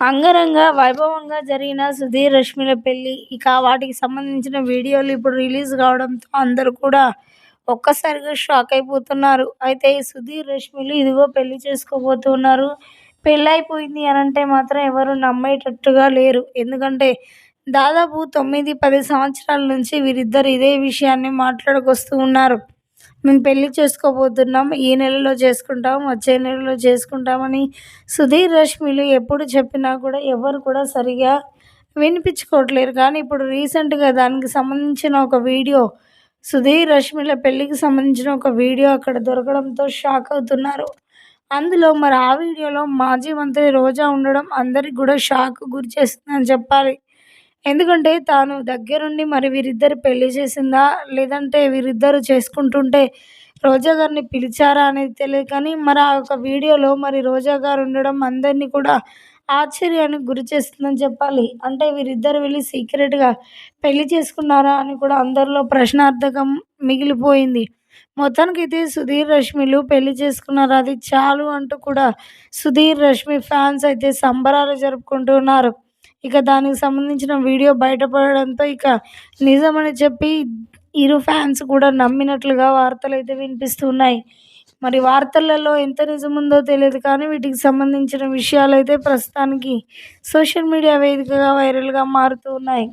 అంగరంగ వైభవంగా జరిగిన సుధీర్ రష్మిల పెళ్ళి ఇక వాటికి సంబంధించిన వీడియోలు ఇప్పుడు రిలీజ్ కావడంతో అందరూ కూడా ఒక్కసారిగా షాక్ అయిపోతున్నారు. అయితే సుధీర్ రష్మిలు ఇదిగో పెళ్ళి చేసుకోబోతున్నారు. పెళ్ళైపోయింది అని అంటే మాత్రం ఎవరు నమ్మేటట్టుగా లేరు. ఎందుకంటే దాదాపు తొమ్మిది పది సంవత్సరాల నుంచి వీరిద్దరు ఇదే విషయాన్ని మాట్లాడుకొస్తూ ఉన్నారు. మేము పెళ్ళి చేసుకోబోతున్నాం ఈ నెలలో చేసుకుంటాం వచ్చే నెలలో చేసుకుంటామని సుధీర్ రష్మిలు ఎప్పుడు చెప్పినా కూడా ఎవరు కూడా సరిగా వినిపించుకోవట్లేరు. కానీ ఇప్పుడు రీసెంట్గా దానికి సంబంధించిన ఒక వీడియో సుధీర్ రష్మిల పెళ్ళికి సంబంధించిన ఒక వీడియో అక్కడ దొరకడంతో షాక్ అవుతున్నారు. అందులో మరి ఆ వీడియోలో మాజీ మంత్రి రోజా ఉండడం అందరికి కూడా షాక్ గురి చేస్తుందని చెప్పాలి. ఎందుకంటే తాను దగ్గరుండి మరి వీరిద్దరు పెళ్ళి చేసిందా? లేదంటే వీరిద్దరు చేసుకుంటుంటే రోజా గారిని పిలిచారా అనేది తెలియదు. కానీ మరి ఆ యొక్క వీడియోలో మరి రోజా గారు ఉండడం అందరినీ కూడా ఆశ్చర్యానికి గురి చేస్తుందని చెప్పాలి. అంటే వీరిద్దరు వెళ్ళి సీక్రెట్గా పెళ్ళి చేసుకున్నారా అని కూడా అందరిలో ప్రశ్నార్థకం మిగిలిపోయింది. మొత్తానికైతే సుధీర్ రష్మిలు పెళ్ళి చేసుకున్నారు. అది చాలు అంటూ కూడా సుధీర్ రష్మి ఫ్యాన్స్ అయితే సంబరాలు జరుపుకుంటున్నారు ఇక దానికి సంబంధించిన వీడియో బయటపడడంతో ఇక నిజమని చెప్పి ఇరు ఫ్యాన్స్ కూడా నమ్మినట్లుగా వార్తలు అయితే వినిపిస్తున్నాయి. మరి వార్తలలో ఎంత నిజముందో తెలియదు కానీ వీటికి సంబంధించిన విషయాలు అయితే ప్రస్తుతానికి సోషల్ మీడియా వేదికగా వైరల్గా మారుతూ ఉన్నాయి.